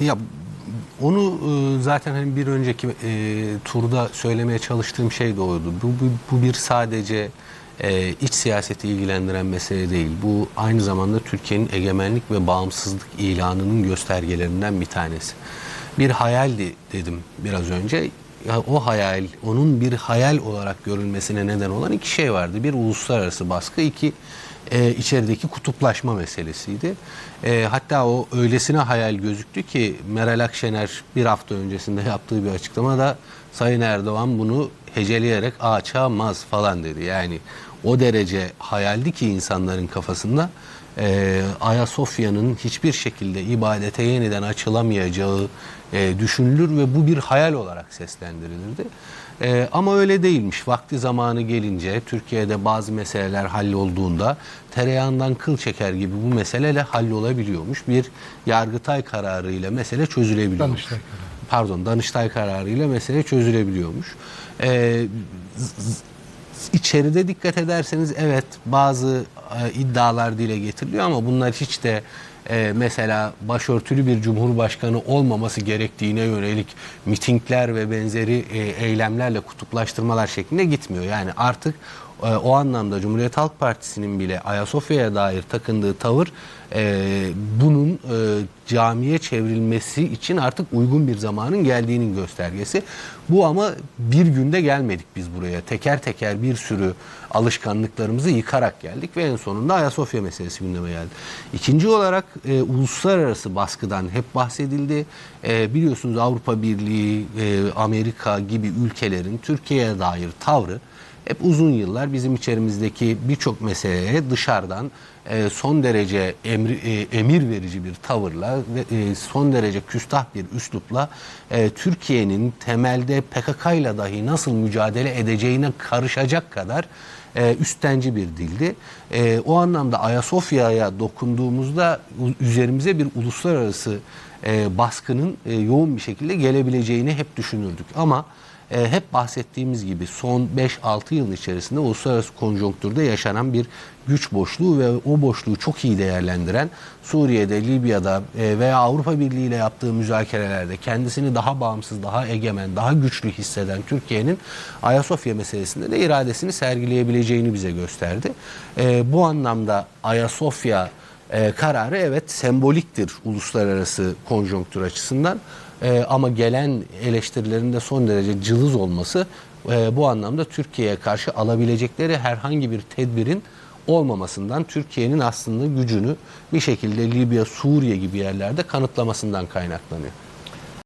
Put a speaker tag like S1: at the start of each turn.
S1: Ya onu e, zaten hani bir önceki e, turda söylemeye çalıştığım şey de oydu. Bu, bu, bu bir sadece e, iç siyaseti ilgilendiren mesele değil. Bu aynı zamanda Türkiye'nin egemenlik ve bağımsızlık ilanının göstergelerinden bir tanesi. Bir hayaldi dedim biraz önce. Ya o hayal, onun bir hayal olarak görülmesine neden olan iki şey vardı. Bir uluslararası baskı, iki e, içerideki kutuplaşma meselesiydi. E, hatta o öylesine hayal gözüktü ki Meral Akşener bir hafta öncesinde yaptığı bir açıklamada Sayın Erdoğan bunu heceleyerek açamaz falan dedi. Yani o derece hayaldi ki insanların kafasında e, Ayasofya'nın hiçbir şekilde ibadete yeniden açılamayacağı e, düşünülür ve bu bir hayal olarak seslendirilirdi. E, ama öyle değilmiş. Vakti zamanı gelince Türkiye'de bazı meseleler hallolduğunda tereyağından kıl çeker gibi bu meseleyle hallolabiliyormuş. Bir yargıtay kararıyla mesele çözülebiliyormuş.
S2: Danıştay kararı.
S1: Pardon Danıştay kararıyla mesele çözülebiliyormuş. E, İçeride dikkat ederseniz evet bazı e, iddialar dile getiriliyor ama bunlar hiç de e, mesela başörtülü bir cumhurbaşkanı olmaması gerektiğine yönelik mitingler ve benzeri e, eylemlerle kutuplaştırmalar şeklinde gitmiyor. Yani artık e, o anlamda Cumhuriyet Halk Partisi'nin bile Ayasofya'ya dair takındığı tavır e, bunun e, camiye çevrilmesi için artık uygun bir zamanın geldiğinin göstergesi. Bu ama bir günde gelmedik biz buraya. Teker teker bir sürü alışkanlıklarımızı yıkarak geldik ve en sonunda Ayasofya meselesi gündeme geldi. İkinci olarak e, uluslararası baskıdan hep bahsedildi. E, biliyorsunuz Avrupa Birliği, e, Amerika gibi ülkelerin Türkiye'ye dair tavrı hep uzun yıllar bizim içerimizdeki birçok meseleye dışarıdan e, son derece emri, e, emir verici bir tavırla ve e, son derece küstah bir üslupla Türkiye'nin temelde PKK ile dahi nasıl mücadele edeceğine karışacak kadar üstenci bir dildi. O anlamda Ayasofya'ya dokunduğumuzda üzerimize bir uluslararası baskının yoğun bir şekilde gelebileceğini hep düşünürdük. Ama e, hep bahsettiğimiz gibi son 5-6 yıl içerisinde uluslararası konjonktürde yaşanan bir güç boşluğu ve o boşluğu çok iyi değerlendiren Suriye'de, Libya'da e, veya Avrupa Birliği ile yaptığı müzakerelerde kendisini daha bağımsız, daha egemen, daha güçlü hisseden Türkiye'nin Ayasofya meselesinde de iradesini sergileyebileceğini bize gösterdi. E, bu anlamda Ayasofya e, kararı evet semboliktir uluslararası konjonktür açısından. E, ama gelen eleştirilerin de son derece cılız olması e, bu anlamda Türkiye'ye karşı alabilecekleri herhangi bir tedbirin olmamasından Türkiye'nin aslında gücünü bir şekilde Libya, Suriye gibi yerlerde kanıtlamasından kaynaklanıyor.